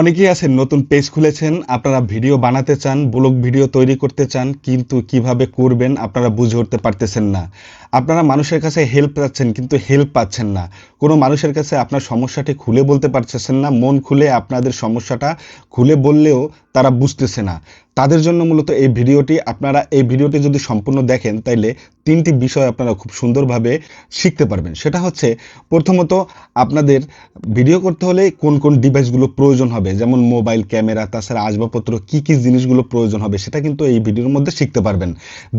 অনেকেই আছেন, নতুন পেজ খুলেছেন, আপনারা ভিডিও বানাতে চান ব্লগ ভিডিও তৈরি করতে চান, কিন্তু কীভাবে করবেন আপনারা বুঝে উঠতে পারতেছেন না। আপনারা মানুষের কাছে হেল্প চাচ্ছেন, কিন্তু হেল্প পাচ্ছেন না। কোনো মানুষের কাছে আপনার সমস্যাটি খুলে বলতে পারতেছেন না, মন খুলে আপনাদের সমস্যাটা খুলে বললেও তারা বুঝতেছে না। তাদের জন্য মূলত এই ভিডিওটি আপনারা এই ভিডিওটি যদি সম্পূর্ণ দেখেন, তাইলে তিনটি বিষয় আপনারা খুব সুন্দরভাবে শিখতে পারবেন। সেটা হচ্ছে, প্রথমত আপনাদের ভিডিও করতে হলে কোন কোন ডিভাইসগুলো প্রয়োজন হবে, যেমন মোবাইল ক্যামেরা, তাছাড়া আসবাবপত্র, কি কি জিনিসগুলো প্রয়োজন হবে, সেটা কিন্তু এই ভিডিওর মধ্যে শিখতে পারবেন।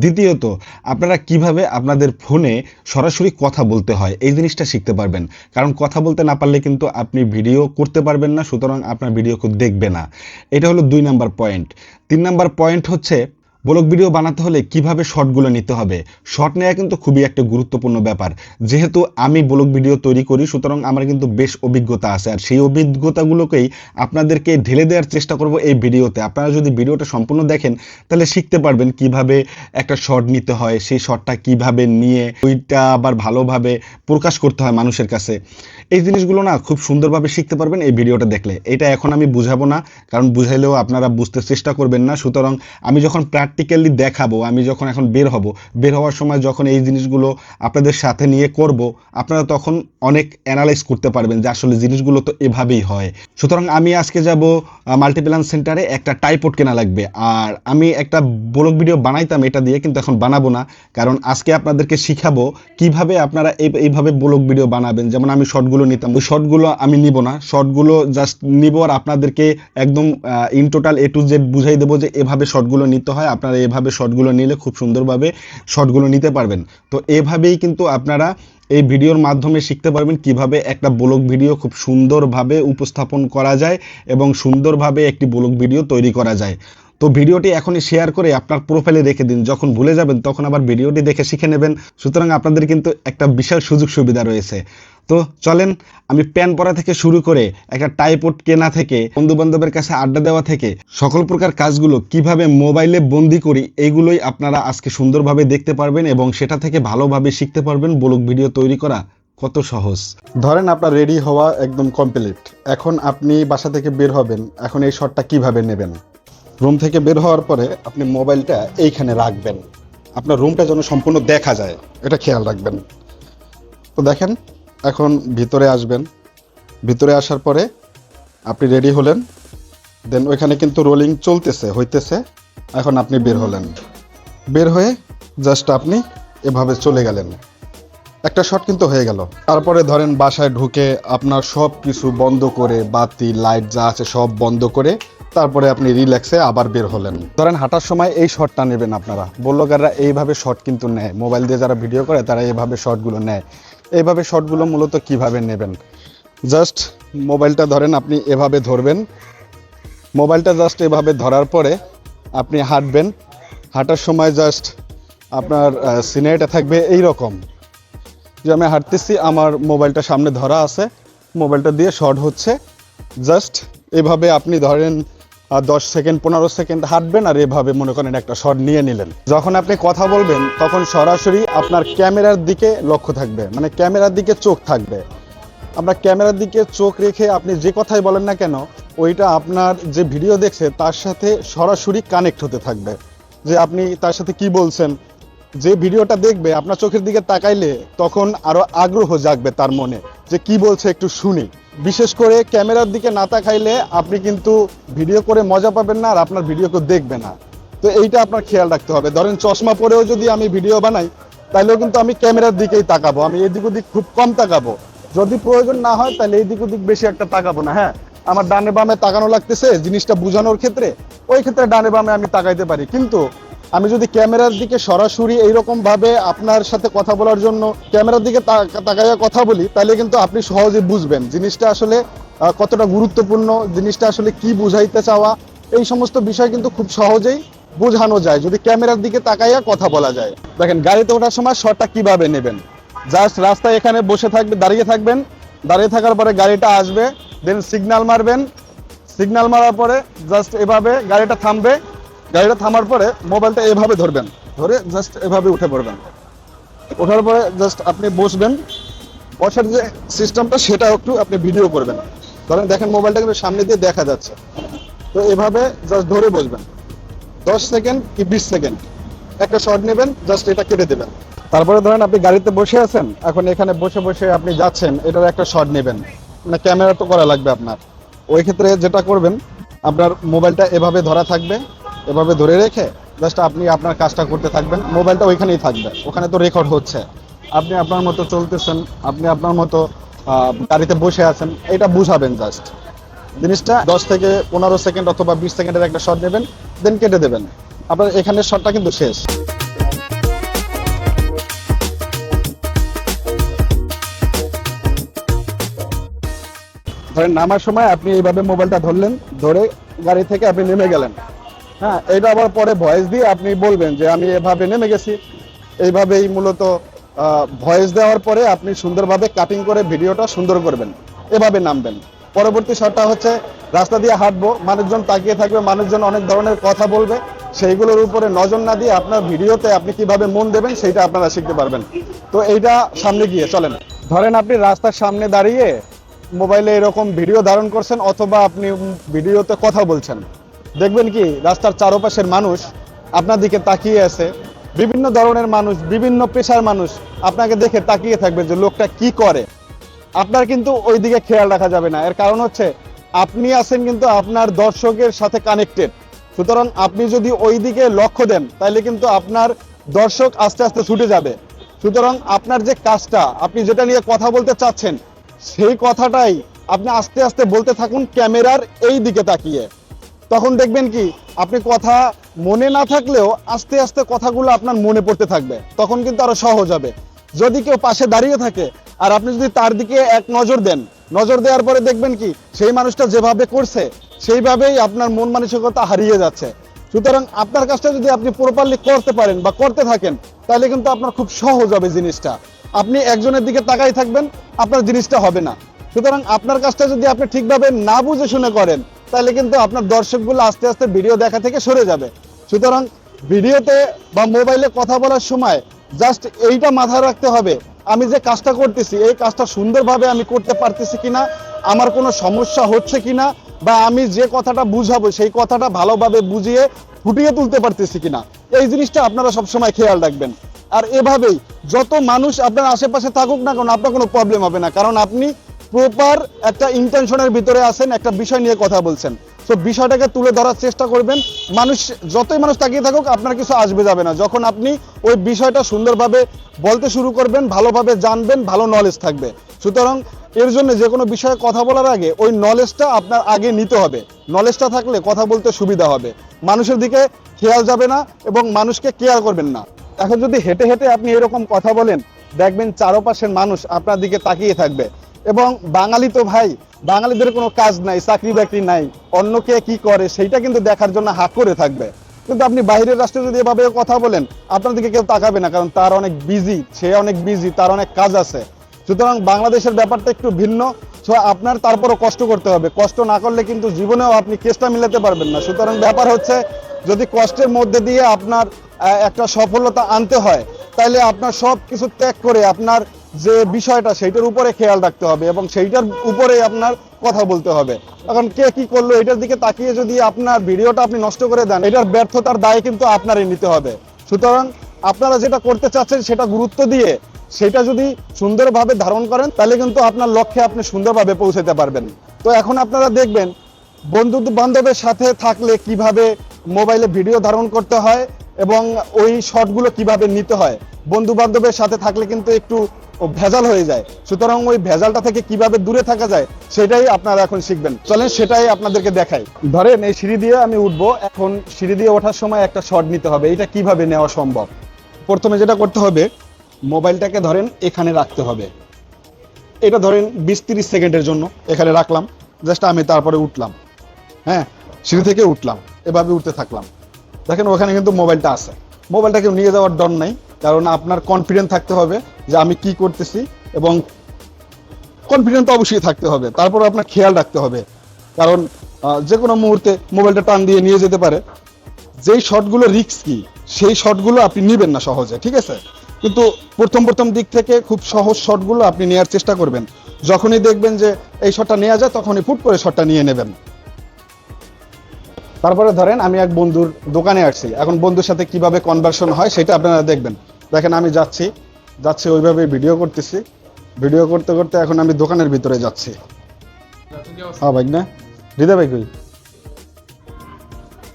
দ্বিতীয়ত, আপনারা কীভাবে আপনাদের ফোনে সরাসরি কথা বলতে হয়, এই জিনিসটা শিখতে পারবেন। কারণ কথা বলতে না পারলে কিন্তু আপনি ভিডিও করতে পারবেন না, সুতরাং আপনার ভিডিও কেউ দেখবে না। এটা হলো দুই নাম্বার পয়েন্ট। তিন নাম্বার পয়েন্ট হচ্ছে ব্লগ ভিডিও বানাতে হলে কীভাবে শর্টগুলো নিতে হবে? শর্ট নেওয়া কিন্তু খুবই একটা গুরুত্বপূর্ণ ব্যাপার। যেহেতু আমি ব্লগ ভিডিও তৈরি করি, সুতরাং আমার কিন্তু বেশ অভিজ্ঞতা আছে। আর সেই অভিজ্ঞতাগুলোকেই আপনাদেরকে ঢেলে দেওয়ার চেষ্টা করব এই ভিডিওতে। আপনারা যদি ভিডিওটা সম্পূর্ণ দেখেন, তাহলে শিখতে পারবেন কীভাবে একটা শর্ট নিতে হয়, সেই শর্টটা কীভাবে নিয়ে ওইটা আবার ভালোভাবে প্রকাশ করতে হয় মানুষের কাছে। এই জিনিসগুলো না খুব সুন্দরভাবে শিখতে পারবেন এই ভিডিওটা দেখলে। এটা এখন আমি বুঝাবো না, কারণ বুঝাইলেও আপনারা বুঝতে চেষ্টা করবেন না। সুতরাং আমি যখন প্র্যাকটিক্যালি দেখাবো, আমি যখন এখন বের হব, বের হওয়ার সময় যখন এই জিনিসগুলো আপনাদের সাথে নিয়ে করব, আপনারা তখন অনেক অ্যানালাইজ করতে পারবেন যে আসলে জিনিসগুলো তো এভাবেই হয়। সুতরাং আমি আজকে যাব মাল্টিপ্লান সেন্টারে একটা টাইপোড কেনা লাগবে, আর আমি একটা ব্লগ ভিডিও বানাইতাম এটা দিয়ে, কিন্তু এখন বানাবো না, কারণ আজকে আপনাদেরকে শিখাবো কীভাবে আপনারা এই- এইভাবে ব্লগ ভিডিও বানাবেন। যেমন আমি শর্টগুলো নিতাম, ওই শর্টগুলো আমি নিব না শর্টগুলো জাস্ট নিব আর আপনাদেরকে একদম in total A to Z বুঝাই দেবো যে এভাবে শর্টগুলো নিতে হয় আপনারা এভাবে শর্টগুলো নিলে খুব সুন্দরভাবে শর্টগুলো নিতে পারবেন। তো এভাবেই কিন্তু আপনারা এই ভিডিওর মাধ্যমে শিখতে পারবেন কীভাবে একটা ব্লগ ভিডিও খুব সুন্দরভাবে উপস্থাপন করা যায় এবং সুন্দরভাবে একটি ব্লগ ভিডিও তৈরি করা যায়। তো ভিডিওটি এখনই শেয়ার করে আপনার প্রোফাইলে রেখে দিন। যখন ভুলে যাবেন তখন আবার ভিডিওটি দেখে শিখে নেবেন। সুতরাং আপনাদের কিন্তু একটা বিশাল সুযোগ সুবিধা রয়েছে। তো চলেন আমি প্যান পরা থেকে শুরু করে একটা টাইপোড কেনা থেকে বন্ধু বান্ধবের কাছে আড্ডা দেওয়া থেকে সকল প্রকার কাজগুলো কীভাবে মোবাইলে বন্দি করি এইগুলোই আপনারা আজকে সুন্দরভাবে দেখতে পারবেন এবং সেটা থেকে ভালোভাবে শিখতে পারবেন ব্লগ ভিডিও তৈরি করা কত সহজ। ধরেন আপনার রেডি হওয়া একদম কমপ্লিট, এখন আপনি বাসা থেকে বের হবেন, এখন এই শটটা কীভাবে নেবেন? রুম থেকে বের হওয়ার পরে আপনি মোবাইলটা এইখানে রাখবেন, আপনার রুমটা যেন সম্পূর্ণ দেখা যায়, এটা খেয়াল রাখবেন। তো দেখেন এখন ভিতরে আসবেন। ভিতরে আসার পরে আপনি রেডি হলেন। দেন ওইখানে কিন্তু রোলিং চলতেছে, হইতেছে। এখন আপনি বের হলেন। বের হয়ে জাস্ট আপনি এভাবে চলে গেলেন। একটা শট কিন্তু হয়ে গেল। তারপরে ধরেন বাসায় ঢুকে আপনার সব কিছু বন্ধ করে, বাতি, লাইট যা আছে সব বন্ধ করে, তারপরে আপনি রিল্যাক্সে আবার বের হলেন। ধরেন হাঁটার সময় এই শটটা নেবেন আপনারা। বললোকাররা এইভাবে শট কিন্তু নেয়। মোবাইল দিয়ে যারা ভিডিও করে তারা এইভাবে শটগুলো নেয়। এইভাবে শটগুলো মূলত কীভাবে নেবেন? জাস্ট মোবাইলটা ধরেন আপনি এভাবে ধরবেন। মোবাইলটা জাস্ট এভাবে ধরার পরে আপনি হাঁটবেন। হাঁটার সময় জাস্ট আপনার সিনারিটা থাকবে এই রকম যে আমি হাঁটতেছি, আমার মোবাইলটা সামনে ধরা আছে। মোবাইলটা দিয়ে শর্ট হচ্ছে। জাস্ট এভাবে আপনি ধরেন দশ সেকেন্ড, পনেরো সেকেন্ড হাঁটবেন আর এভাবে মনে করেন একটা শট নিয়ে নিলেন। যখন আপনি কথা বলবেন, তখন সরাসরি আপনার ক্যামেরার দিকে লক্ষ্য থাকবে মানে ক্যামেরার দিকে চোখ থাকবে। আপনার ক্যামেরার দিকে চোখ রেখে আপনি যে কথাই বলেন না কেন, ওইটা আপনার যে ভিডিও দেখছে, তার সাথে সরাসরি কানেক্ট হতে থাকবে। যে আপনি তার সাথে কি বলছেন যে ভিডিওটা দেখবে, আপনার চোখের দিকে তাকাইলে তখন আরও আগ্রহ জাগবে তার মনে যে কি বলছে একটু শুনি। বিশেষ করে ক্যামেরার দিকে না তাকাইলে আপনি কিন্তু ভিডিও করে মজা পাবেন না আর আপনার ভিডিও কেউ দেখবে না। তো এইটা আপনার খেয়াল রাখতে হবে। ধরেন চশমা পরেও যদি আমি ভিডিও বানাই তাহলেও কিন্তু আমি ক্যামেরার দিকেই তাকাবো। আমি এদিক ওদিক খুব কম তাকাবো। যদি প্রয়োজন না হয় তাহলে এইদিক ওদিক বেশি একটা তাকাবো না হ্যাঁ? আমার ডানে বামে তাকানো লাগতেছে, জিনিসটা বোঝানোর ক্ষেত্রে, ওই ক্ষেত্রে ডানে বামে আমি তাকাইতে পারি। কিন্তু আমি যদি ক্যামেরার দিকে সরাসরি এইরকম ভাবে আপনার সাথে কথা বলার জন্য ক্যামেরার দিকে তাকাইয়া কথা বলি তাহলে কিন্তু আপনি সহজে বুঝবেন জিনিসটা আসলে কতটা গুরুত্বপূর্ণ, জিনিসটা আসলে কি বুঝাইতে চাওয়া, এই সমস্ত বিষয় কিন্তু খুব সহজেই বোঝানো যায়, যদি ক্যামেরার দিকে তাকাইয়া কথা বলা যায়। দেখেন, গাড়িতে ওঠার সময় শটটা কীভাবে নেবেন? জাস্ট রাস্তায় এখানে বসে থাকবে, দাঁড়িয়ে থাকবেন, দাঁড়িয়ে থাকার পরে গাড়িটা আসবে দেন সিগনাল মারবেন সিগনাল মারার পরে জাস্ট এভাবে গাড়িটা থামবে গাড়িটা থামার পরে মোবাইলটা এভাবে ধরবেন, ধরে জাস্ট এভাবে উঠে পড়বেন। ওঠার পরে জাস্ট আপনি বসবেন, বসার যে সিস্টেমটা সেটা একটু আপনি ভিডিও করবেন। ধরেন দেখেন মোবাইলটা কিন্তু সামনে দিয়ে দেখা যাচ্ছে। তো এভাবে জাস্ট ধরে বসবেন। দশ সেকেন্ড কি বিশ সেকেন্ড? একটা শট নেবেন জাস্ট এটা কেটে দেবেন। তারপরে ধরেন আপনি গাড়িতে বসে আছেন, এখন এখানে বসে বসে আপনি যাচ্ছেন, এটার একটা শট নেবেন। মানে ক্যামেরা তো করা লাগবে আপনার। ওই ক্ষেত্রে যেটা করবেন, আপনার মোবাইলটা এভাবে ধরা থাকবে। এভাবে ধরে রেখে জাস্ট আপনি আপনার কাজটা করতে থাকবেন। মোবাইলটা ওইখানেই থাকবে। ওখানে তো রেকর্ড হচ্ছে। আপনি আপনার মতো চলতেছেন, আপনি আপনার মতো গাড়িতে বসে আছেন, এটা বুঝাবেন জাস্ট জিনিসটা দশ থেকে পনেরো সেকেন্ড অথবা বিশ সেকেন্ডের একটা শট নেবেন দেন কেটে দেবেন। আপনার এখানে শটটা কিন্তু শেষ। ধরেন নামার সময় আপনি এইভাবে মোবাইলটা ধরলেন, ধরে গাড়ি থেকে আপনি নেমে গেলেন। হ্যাঁ এটা আবার পরে ভয়েস দিয়ে আপনি বলবেন যে আমি এভাবে নেমে গেছি। এইভাবেই মূলত ভয়েস দেওয়ার পরে আপনি সুন্দরভাবে কাটিং করে ভিডিওটা সুন্দর করবেন। এভাবে নামবেন। পরবর্তী শটটা হচ্ছে, রাস্তা দিয়ে হাঁটবো, মানুষজন তাকিয়ে থাকবে, মানুষজন অনেক ধরনের কথা বলবে, সেইগুলোর উপরে নজর না দিয়ে আপনার ভিডিওতে আপনি কীভাবে মন দেবেন সেইটা আপনারা শিখতে পারবেন। তো এইটা সামনে গিয়ে, চলেন। ধরেন আপনি রাস্তার সামনে দাঁড়িয়ে মোবাইলে এরকম ভিডিও ধারণ করছেন, অথবা আপনি ভিডিওতে কথা বলছেন। দেখবেন কি, রাস্তার চারপাশের মানুষ আপনার দিকে তাকিয়ে আছে। বিভিন্ন ধরনের মানুষ, বিভিন্ন পেশার মানুষ আপনাকে দেখে তাকিয়ে থাকবে যে লোকটা কি করে। আপনার কিন্তু ওই দিকে খেয়াল রাখা যাবে না। এর কারণ হচ্ছে, আপনি আছেন কিন্তু আপনার দর্শকের সাথে কানেক্টেড সুতরাং আপনি যদি ওই দিকে লক্ষ্য দেন তাহলে কিন্তু আপনার দর্শক আস্তে আস্তে ছুটে যাবে। সুতরাং আপনার যে কাজটা, আপনি যেটা নিয়ে কথা বলতে চাচ্ছেন, সেই কথাটাই আপনি আস্তে আস্তে বলতে থাকুন ক্যামেরার এই দিকে তাকিয়ে। তখন দেখবেন কি, আপনি কথা মনে না থাকলেও আস্তে আস্তে কথাগুলো আপনার মনে পড়তে থাকবে। তখন কিন্তু আরও সহজ হবে। যদি কেউ পাশে দাঁড়িয়ে থাকে, আর আপনি যদি তার দিকে এক নজর দেন, নজর দেওয়ার পরে দেখবেন কি, সেই মানুষটা যেভাবে করছে, সেইভাবেই আপনার মন মানসিকতা হারিয়ে যাচ্ছে। সুতরাং আপনার কাজটা যদি আপনি প্রপারলি করতে পারেন বা করতে থাকেন, তাহলে কিন্তু আপনার খুব সহজ হবে জিনিসটা। আপনি একজনের দিকে তাকাই থাকবেন, আপনার জিনিসটা হবে না। সুতরাং আপনার কাজটা যদি আপনি ঠিকভাবে না বুঝে শুনে করেন তাহলে কিন্তু আপনার দর্শকগুলো আস্তে আস্তে ভিডিও দেখা থেকে সরে যাবে। সুতরাং ভিডিওতে বা মোবাইলে কথা বলার সময় জাস্ট এইটা মাথায় রাখতে হবে, আমি যে কাজটা করতেছি, এই কাজটা সুন্দরভাবে আমি করতে পারতেছি কিনা, আমার কোনো সমস্যা হচ্ছে কিনা, বা আমি যে কথাটা বুঝাবো, সেই কথাটা ভালোভাবে বুঝিয়ে ফুটিয়ে তুলতে পারতেছি কিনা, এই জিনিসটা আপনারা সবসময় খেয়াল রাখবেন। আর এভাবেই, যত মানুষ আপনার আশেপাশে থাকুক না কেন, আপনার কোনো প্রবলেম হবে না। কারণ আপনি প্রপার একটা ইন্টেনশনের ভিতরে আছেন, একটা বিষয় নিয়ে কথা বলছেন। তো বিষয়টাকে তুলে ধরার চেষ্টা করবেন। মানুষ, যতই মানুষ তাকিয়ে থাকুক, আপনার কিছু আসবে যাবে না। যখন আপনি ওই বিষয়টা সুন্দরভাবে বলতে শুরু করবেন, ভালোভাবে জানবেন, ভালো নলেজ থাকবে। সুতরাং এর জন্য যে কোনো বিষয়ে কথা বলার আগে ওই নলেজটা আপনার আগে নিতে হবে। নলেজটা থাকলে কথা বলতে সুবিধা হবে। মানুষের দিকে খেয়াল যাবে না এবং মানুষকে কেয়ার করবেন না। এখন যদি হেঁটে হেঁটে আপনি এরকম কথা বলেন, দেখবেন চারপাশের মানুষ আপনার দিকে তাকিয়ে থাকবে। এবং বাঙালি তো ভাই, বাঙালিদের কোনো কাজ নাই, চাকরি বাকরি নাই, অন্য কে কি করে সেইটা কিন্তু দেখার জন্য হাক করে থাকবে। কিন্তু আপনি বাইরের রাষ্ট্রে যদি এভাবে কথা বলেন, আপনার দিকে কেউ তাকাবে না, কারণ তার অনেক বিজি সে অনেক বিজি তার অনেক কাজ আছে। সুতরাং বাংলাদেশের ব্যাপারটা একটু ভিন্ন সো আপনার তারপরও কষ্ট করতে হবে। কষ্ট না করলে কিন্তু জীবনেও আপনি কেসটা মিলাতে পারবেন না। সুতরাং ব্যাপার হচ্ছে, যদি কষ্টের মধ্যে দিয়ে আপনার একটা সফলতা আনতে হয় তাহলে আপনার সব কিছু ত্যাগ করে আপনার যে বিষয়টা সেইটার উপরে খেয়াল রাখতে হবে এবং সেইটার উপরে আপনার কথা বলতে হবে। এখন কে কি করল এটার দিকে তাকিয়ে যদি আপনার ভিডিওটা আপনি নষ্ট করে দেন, এটার ব্যর্থতার দায় কিন্তু আপনারই নিতে হবে। সুতরাং আপনারা যেটা করতে চাচ্ছেন সেটা গুরুত্ব দিয়ে সেটা যদি সুন্দরভাবে ধারণ করেন, তাহলে কিন্তু আপনার লক্ষ্যে আপনি সুন্দরভাবে পৌঁছাতে পারবেন। তো এখন আপনারা দেখবেন বন্ধু বান্ধবের সাথে থাকলে কীভাবে মোবাইলে ভিডিও ধারণ করতে হয় এবং ওই শটগুলো কীভাবে নিতে হয়। বন্ধু বান্ধবের সাথে থাকলে কিন্তু একটু ভেজাল হয়ে যায়। সুতরাং ওই ভেজালটা থেকে কীভাবে দূরে থাকা যায়, সেটাই আপনারা এখন শিখবেন। চলেন সেটাই আপনাদেরকে দেখাই। ধরেন এই সিঁড়ি দিয়ে আমি উঠবো, এখন সিঁড়ি দিয়ে ওঠার সময় একটা শট নিতে হবে এটা কীভাবে নেওয়া সম্ভব? প্রথমে যেটা করতে হবে, মোবাইলটাকে ধরেন এখানে রাখতে হবে। এটা ধরেন বিশ তিরিশ সেকেন্ডের জন্য এখানে রাখলাম, জাস্ট আমি তারপরে উঠলাম। হ্যাঁ সিঁড়ি থেকে উঠলাম, এভাবে উঠতে থাকলাম। দেখেন ওখানে কিন্তু মোবাইলটা আছে। মোবাইলটাকে নিয়ে যাওয়ার ডর নাই। কারণ আপনার কনফিডেন্ট থাকতে হবে যে আমি কি করতেছি এবং কনফিডেন্ট তো অবশ্যই থাকতে হবে। তারপর আপনার খেয়াল রাখতে হবে। কারণ যে কোনো মুহূর্তে মোবাইলটা টান দিয়ে নিয়ে যেতে পারে। যেই শটগুলো রিস্ক কি, সেই শটগুলো আপনি নেবেন না সহজে, ঠিক আছে? কিন্তু প্রথম প্রথম দিক থেকে খুব সহজ শটগুলো আপনি নেওয়ার চেষ্টা করবেন। যখনই দেখবেন যে এই শটটা নেওয়া যায়, তখনই ফুট করে শটটা নিয়ে নেবেন। তারপরে ধরেন আমি এক বন্ধুর দোকানে আসছি। এখন বন্ধুর সাথে কীভাবে কনভার্সন হয়, সেটা আপনারা দেখবেন। দেখেন, আমি যাচ্ছি যাচ্ছি ওইভাবে ভিডিও করতেছি। ভিডিও করতে করতে এখন আমি দোকানের ভিতরে যাচ্ছি। হ্যাঁ ভাই, না? হৃদয় ভাই কই?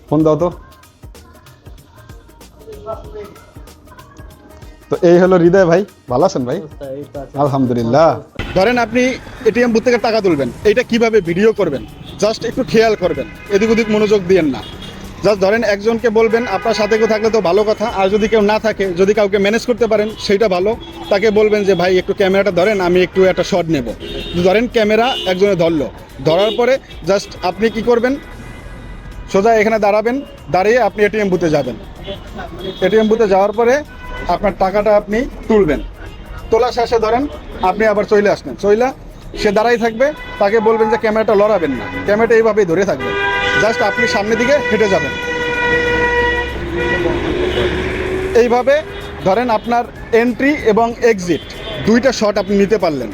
ফোন দাও তো। তো এই হলো হৃদয় ভাই, ভালো আছেন ভাই? আলহামদুলিল্লাহ। ধরেন আপনি এটিএম বুথ থেকে টাকা তুলবেন, এইটা কীভাবে ভিডিও করবেন? জাস্ট একটু খেয়াল করবেন এদিক ওদিক মনোযোগ দিয়েন না। জাস্ট ধরেন একজনকে বলবেন, আপনার সাথে কেউ থাকলে তো ভালো কথা। আর যদি কেউ না থাকে, যদি কাউকে ম্যানেজ করতে পারেন সেইটা ভালো। তাকে বলবেন যে, ভাই, একটু ক্যামেরাটা ধরেন, আমি একটু একটা শট নেব। ধরেন ক্যামেরা একজনে ধরলো। ধরার পরে জাস্ট আপনি কি করবেন? সোজা এখানে দাঁড়াবেন, দাঁড়িয়ে আপনি এটিএম বুথে যাবেন। এটিএম বুথে যাওয়ার পরে আপনার টাকাটা আপনি তুলবেন। তোলা শেষে ধরেন, আপনি আবার চলে আসবেন চইলা সে দাঁড়াই থাকবে, তাকে বলবেন যে, ক্যামেরাটা লড়াবেন না। ক্যামেরাটা এইভাবেই ধরে থাকবেন জাস্ট আপনি সামনের দিকে হেঁটে যাবেন। এইভাবে ধরেন আপনার এন্ট্রি এবং এক্সিট দুইটা শট আপনি নিতে পারলেন।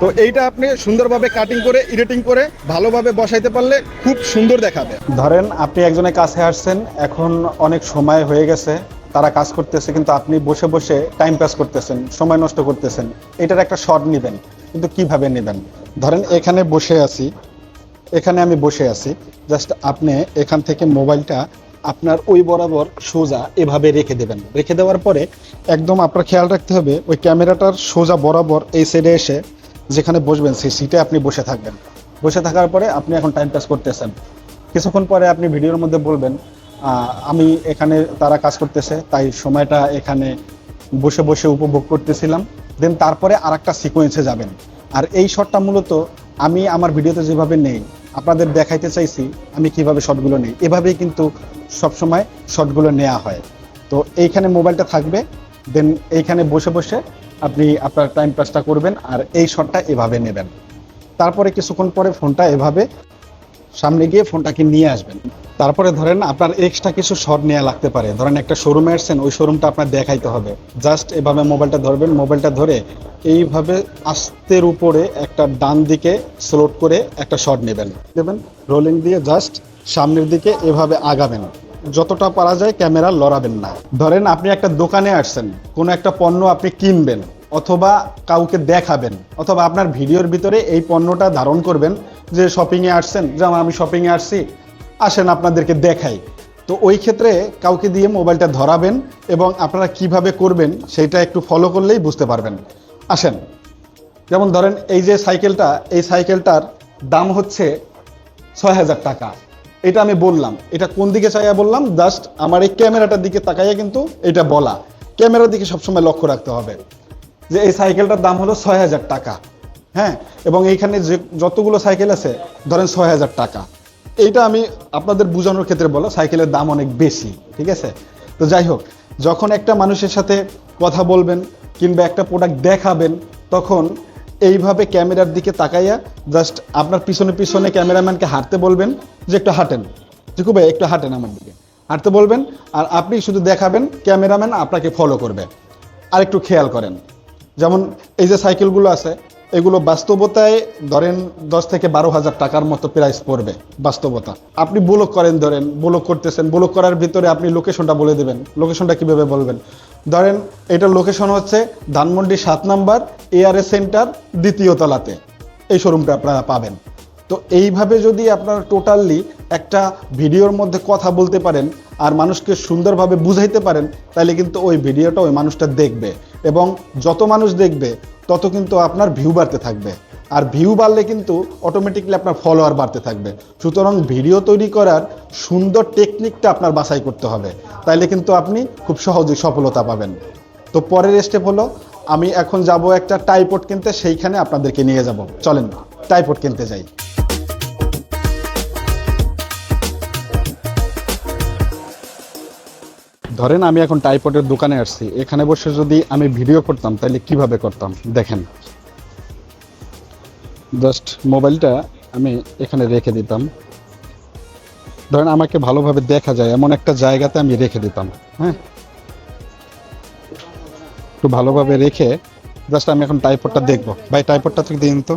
তো এইটা আপনি সুন্দরভাবে কাটিং করে এডিটিং করে, ভালোভাবে বসাইতে পারলে খুব সুন্দর দেখাবে। ধরেন আপনি একজনের কাছে আসছেন, এখন অনেক সময় হয়ে গেছে, তারা কাজ করতেছে, কিন্তু আপনি বসে বসে টাইম পাস করতেছেন, সময় নষ্ট করতেছেন, এটার একটা শট নেবেন, কিন্তু কীভাবে নেবেন? ধরেন এখানে বসে আছি এখানে আমি বসে আছি। জাস্ট আপনি এখান থেকে মোবাইলটা আপনার ওই বরাবর সোজা এভাবে রেখে দেবেন। রেখে দেওয়ার পরে একদম আপনার খেয়াল রাখতে হবে, ওই ক্যামেরাটার সোজা বরাবর এই সাইডে এসে যেখানে বসবেন, সেই সিটে আপনি বসে থাকবেন। বসে থাকার পরে আপনি এখন টাইম পাস করতেছেন। কিছুক্ষণ পরে আপনি ভিডিওর মধ্যে বলবেন আমি এখানে তারা কাজ করতেছে, তাই সময়টা এখানে বসে বসে উপভোগ করতেছিলাম। দেন তারপরে আর একটা সিকোয়েন্সে যাবেন। আর এই শটটা মূলত আমি আমার ভিডিওতে যেভাবে নেই, আপনাদের দেখাইতে চাইছি, আমি কীভাবে শটগুলো নেই। এভাবেই কিন্তু সবসময় শটগুলো নেওয়া হয়। তো এইখানে মোবাইলটা থাকবে দেন এইখানে বসে বসে আপনি আপনার টাইম পাসটা করবেন আর এই শটটা এভাবে নেবেন। তারপরে কিছুক্ষণ পরে ফোনটা এভাবে সামনে গিয়ে ফোনটাকে নিয়ে আসবেন। তারপরে ধরেন আপনার এক্সট্রা কিছু শট নেওয়া লাগতে পারে। ধরেন একটা শোরুমে আসছেন, ওই শোরুমটা আপনার দেখাইতে হবে। জাস্ট এভাবে মোবাইলটা ধরবেন মোবাইলটা ধরে এইভাবে আস্তের উপরে একটা ডান দিকে স্লোট করে একটা শট নেবেন। দেবেন? রোলিং দিয়ে জাস্ট সামনের দিকে এভাবে আগাবেন। যতটা পারা যায় ক্যামেরা লড়াবেন না। ধরেন আপনি একটা দোকানে আসছেন, কোনো একটা পণ্য আপনি কিনবেন অথবা কাউকে দেখাবেন অথবা আপনার ভিডিওর ভিতরে এই পণ্যটা ধারণ করবেন যে শপিংয়ে আসছেন যেমন আমি শপিংয়ে আসছি। আসেন আপনাদেরকে দেখাই। তো ওই ক্ষেত্রে কাউকে দিয়ে মোবাইলটা ধরাবেন এবং আপনারা কীভাবে করবেন সেটা একটু ফলো করলেই বুঝতে পারবেন। আসেন, যেমন ধরেন এই যে সাইকেলটা, এই সাইকেলটার দাম হচ্ছে ছয় হাজার টাকা। এটা আমি বললাম, এটা কোন দিকে চাইয়া বললাম? জাস্ট আমার এই ক্যামেরাটার দিকে তাকাইয়া কিন্তু এটা বলা। ক্যামেরার দিকে সবসময় লক্ষ্য রাখতে হবে যে এই সাইকেলটার দাম হলো ছয় হাজার টাকা। হ্যাঁ এবং এইখানে যে যতগুলো সাইকেল আছে, ধরেন ছয় হাজার টাকা। এইটা আমি আপনাদের বোঝানোর ক্ষেত্রে বলো, সাইকেলের দাম অনেক বেশি, ঠিক আছে? তো যাই হোক, যখন একটা মানুষের সাথে কথা বলবেন কিংবা একটা প্রোডাক্ট দেখাবেন, তখন এইভাবে ক্যামেরার দিকে তাকাইয়া জাস্ট আপনার পিছনে পিছনে ক্যামেরাম্যানকে হাঁটতে বলবেন যে একটু হাঁটেন। জিকু ভাই একটু হাঁটেন আমার দিকে। হাঁটতে বলবেন আর আপনি শুধু দেখাবেন, ক্যামেরাম্যান আপনাকে ফলো করবে। আর একটু খেয়াল করেন। যেমন এই যে সাইকেলগুলো আছে এগুলো বাস্তবতায় ধরেন দশ থেকে বারো হাজার টাকার মতো প্রাইস পড়বে বাস্তবতা। আপনি ব্লক করেন ধরেন ব্লক করতেছেন ব্লক করার ভিতরে আপনি লোকেশনটা বলে দেবেন। লোকেশনটা কীভাবে বলবেন? ধরেন এটা লোকেশন হচ্ছে ধানমন্ডি সাত নাম্বার এআরএস সেন্টার দ্বিতীয় তলাতে। এই শোরুমটা আপনারা পাবেন। তো এইভাবে যদি আপনারা টোটালি একটা ভিডিওর মধ্যে কথা বলতে পারেন আর মানুষকে সুন্দরভাবে বুঝাইতে পারেন, তাহলে কিন্তু ওই ভিডিওটা ওই মানুষটা দেখবে। এবং যত মানুষ দেখবে তত কিন্তু আপনার ভিউ বাড়তে থাকবে। আর ভিউ বাড়লে কিন্তু অটোমেটিকলি আপনার ফলোয়ার বাড়তে থাকবে। সুতরাং ভিডিও তৈরি করার সুন্দর টেকনিকটা আপনার বাছাই করতে হবে। তাইলে কিন্তু আপনি খুব সহজেই সফলতা পাবেন। তো পরের স্টেপ হলো, আমি এখন যাব একটা টাইপড কিনতে, সেইখানে আপনাদেরকে নিয়ে যাব। চলেন টাইপড কিনতে যাই। ধরেন আমি এখন টাইপডের দোকানে আসছি, এখানে বসে যদি আমি ভিডিও করতাম, তাহলে কীভাবে করতাম? দেখেন। জাস্ট মোবাইলটা আমি এখানে রেখে দিতাম। ধরেন আমাকে ভালোভাবে দেখা যায়, এমন একটা জায়গাতে আমি রেখে দিতাম হ্যাঁ? একটু ভালোভাবে রেখে জাস্ট আমি এখন টাইপডটা দেখব। ভাই টাইপডটা থেকে দিন তো।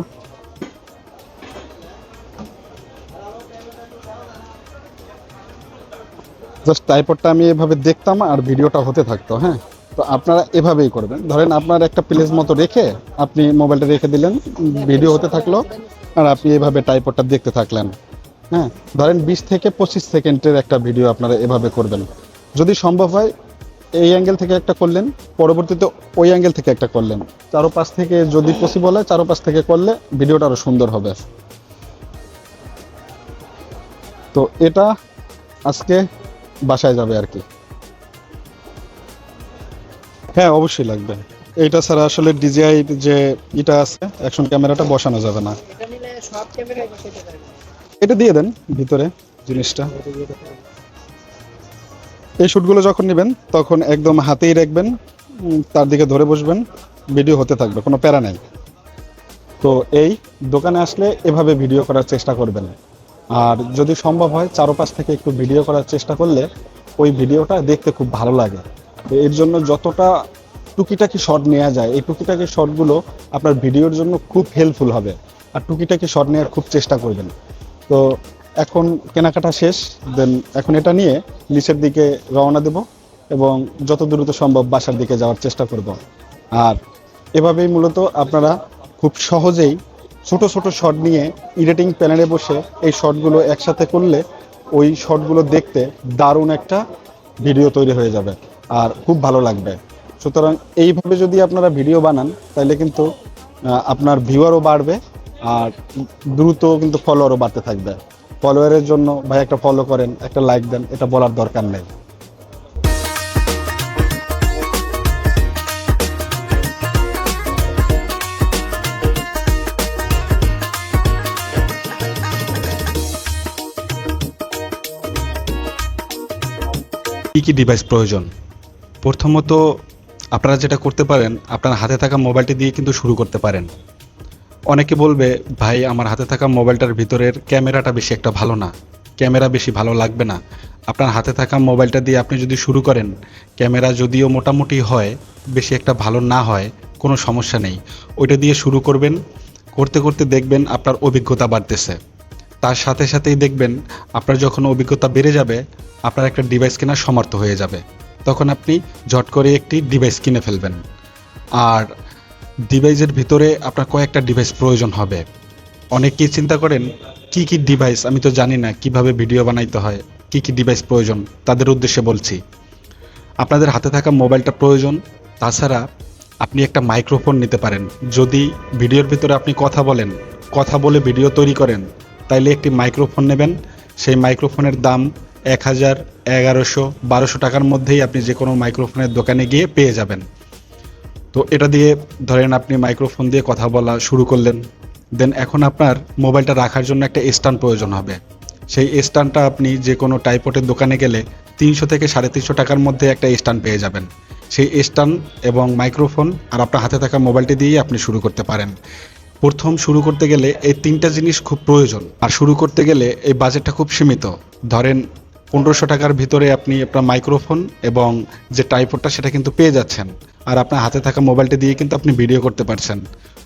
জাস্ট টাইপডটা আমি এভাবে দেখতাম আর ভিডিওটা হতে থাকতো হ্যাঁ? তো আপনারা এভাবেই করবেন। ধরেন আপনার একটা প্লেস মতো রেখে আপনি মোবাইলটা রেখে দিলেন, ভিডিও হতে থাকল আর আপনি এভাবে টাইপডটা দেখতে থাকলেন হ্যাঁ? ধরেন বিশ থেকে পঁচিশ সেকেন্ডের একটা ভিডিও আপনারা এভাবে করবেন। যদি সম্ভব হয়, এই অ্যাঙ্গেল থেকে একটা করলেন, পরবর্তীতে ওই অ্যাঙ্গেল থেকে একটা করলেন। চারো পাশ থেকে যদি পসিবল হয় চারো পাশ থেকে করলে ভিডিওটা আরও সুন্দর হবে। তো এটা আজকে বাসায় যাবে আর কি। হ্যাঁ অবশ্যই লাগবে। এটা ছাড়া আসলে ডিজিআই যে এটা আছে অ্যাকশন ক্যামেরাটা বসানো যাবে না। এটা দিয়ে দেন ভিতরে জিনিসটা। এই শ্যুটগুলো যখন নেবেন তখন একদম হাতেই রাখবেন তার দিকে ধরে বসবেন ভিডিও হতে থাকবে কোনো প্যারা নেই। তো এই দোকানে আসলে এভাবে ভিডিও করার চেষ্টা করবেন। আর যদি সম্ভব হয় চারোপাশ থেকে একটু ভিডিও করার চেষ্টা করলে ওই ভিডিওটা দেখতে খুব ভালো লাগে। তো এর জন্য যতটা টুকিটাকি শট নেওয়া যায়, এই টুকিটাকি শটগুলো আপনার ভিডিওর জন্য খুব হেল্পফুল হবে। আর টুকিটাকি শট নেওয়ার খুব চেষ্টা করবেন। তো এখন কেনাকাটা শেষ দেন এখন এটা নিয়ে নিচের দিকে রওনা দেব এবং যত দ্রুত সম্ভব বাসার দিকে যাওয়ার চেষ্টা করব। আর এভাবেই মূলত আপনারা খুব সহজেই ছোট ছোট শট নিয়ে এডিটিং প্যানেলে বসে এই শটগুলো একসাথে করলে ওই শটগুলো দেখতে দারুণ একটা ভিডিও তৈরি হয়ে যাবে আর খুব ভালো লাগবে। সুতরাং এইভাবে যদি আপনারা ভিডিও বানান, তাহলে কিন্তু আপনার ভিউয়ারও বাড়বে আর দ্রুত কিন্তু ফলোয়ারও বাড়তে থাকবে। ফলোয়ারের জন্য ভাই একটা ফলো করেন, একটা লাইক দেন, এটা বলার দরকার নেই। কী কী ডিভাইস প্রয়োজন? প্রথমত, আপনারা যেটা করতে পারেন, আপনার হাতে থাকা মোবাইলটি দিয়ে কিন্তু শুরু করতে পারেন। অনেকে বলবে, ভাই, আমার হাতে থাকা মোবাইলটার ভিতরের ক্যামেরাটা বেশি একটা ভালো না। ক্যামেরা বেশি ভালো লাগবে না। আপনার হাতে থাকা মোবাইলটা দিয়ে আপনি যদি শুরু করেন, ক্যামেরা যদিও মোটামুটি হয়, বেশি একটা ভালো না হয়, কোনো সমস্যা নেই। ওইটা দিয়ে শুরু করবেন। করতে করতে দেখবেন আপনার অভিজ্ঞতা বাড়তেছে। তার সাথে সাথেই দেখবেন আপনার যখন অভিজ্ঞতা বেড়ে যাবে, আপনার একটা ডিভাইস কেনার সমর্থ হয়ে যাবে। তখন আপনি ঝট করে একটি ডিভাইস কিনে ফেলবেন। আর ডিভাইসের ভিতরে আপনার কয়েকটা ডিভাইস প্রয়োজন হবে। অনেকেই চিন্তা করেন, কি কি ডিভাইস আমি তো জানি না কীভাবে ভিডিও বানাইতে হয়, কি কি ডিভাইস প্রয়োজন, তাদের উদ্দেশ্যে বলছি। আপনাদের হাতে থাকা মোবাইলটা প্রয়োজন, তাছাড়া আপনি একটা মাইক্রোফোন নিতে পারেন। যদি ভিডিওর ভিতরে আপনি কথা বলেন, কথা বলে ভিডিও তৈরি করেন তাইলে একটি মাইক্রোফোন নেবেন। সেই মাইক্রোফোনের দাম এক হাজার এগারোশো বারোশো টাকার মধ্যেই আপনি যে কোনো মাইক্রোফোনের দোকানে গিয়ে পেয়ে যাবেন। তো এটা দিয়ে ধরেন আপনি মাইক্রোফোন দিয়ে কথা বলা শুরু করলেন। দেন এখন আপনার মোবাইলটা রাখার জন্য একটা স্ট্যান্ড প্রয়োজন হবে। সেই স্ট্যান্ডটা আপনি যে কোনো টাইপটের দোকানে গেলে তিনশো থেকে সাড়ে তিনশো টাকার মধ্যে একটা স্ট্যান্ড পেয়ে যাবেন। সেই স্ট্যান্ড এবং মাইক্রোফোন আর আপনার হাতে থাকা মোবাইলটি দিয়েই আপনি শুরু করতে পারেন। প্রথম শুরু করতে গেলে এই তিনটা জিনিস খুব প্রয়োজন। আর শুরু করতে গেলে এই বাজেটটা খুব সীমিত। ধরেন, পনেরোশো টাকার ভিতরে আপনি আপনার মাইক্রোফোন এবং যে টাইপোডটা সেটা কিন্তু পেয়ে যাচ্ছেন। আর আপনার হাতে থাকা মোবাইলটা দিয়ে কিন্তু আপনি ভিডিও করতে পারছেন।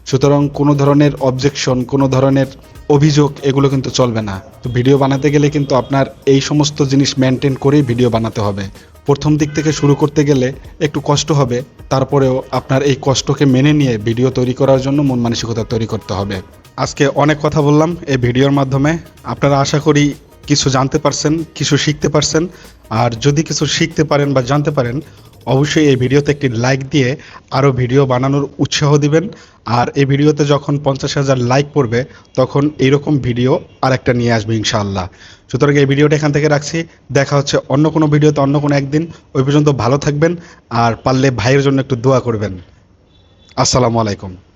সুতরাং কোনো ধরনের অবজেকশন কোনো ধরনের অভিযোগ, এগুলো কিন্তু চলবে না। তো ভিডিও বানাতে গেলে কিন্তু আপনার এই সমস্ত জিনিস মেনটেন করেই ভিডিও বানাতে হবে। প্রথম দিক থেকে শুরু করতে গেলে একটু কষ্ট হবে। তারপরেও আপনার এই কষ্টকে মেনে নিয়ে ভিডিও তৈরি করার জন্য মন মানসিকতা তৈরি করতে হবে। আজকে অনেক কথা বললাম এই ভিডিওর মাধ্যমে। আপনারা আশা করি কিছু জানতে পারছেন, কিছু শিখতে পারছেন। আর যদি কিছু শিখতে পারেন বা জানতে পারেন অবশ্যই এই ভিডিওতে একটি লাইক দিয়ে আরও ভিডিও বানানোর উৎসাহ দিবেন। আর এই ভিডিওতে যখন পঞ্চাশ হাজার লাইক পড়বে, তখন এইরকম ভিডিও আর একটা নিয়ে আসবে ইনশাআল্লাহ। সুতরাং এই ভিডিওটা এখান থেকে রাখছি। দেখা হচ্ছে অন্য কোনো ভিডিওতে অন্য কোনো একদিন। ওই পর্যন্ত ভালো থাকবেন আর পারলে ভাইয়ের জন্য একটু দোয়া করবেন। আসসালামু আলাইকুম।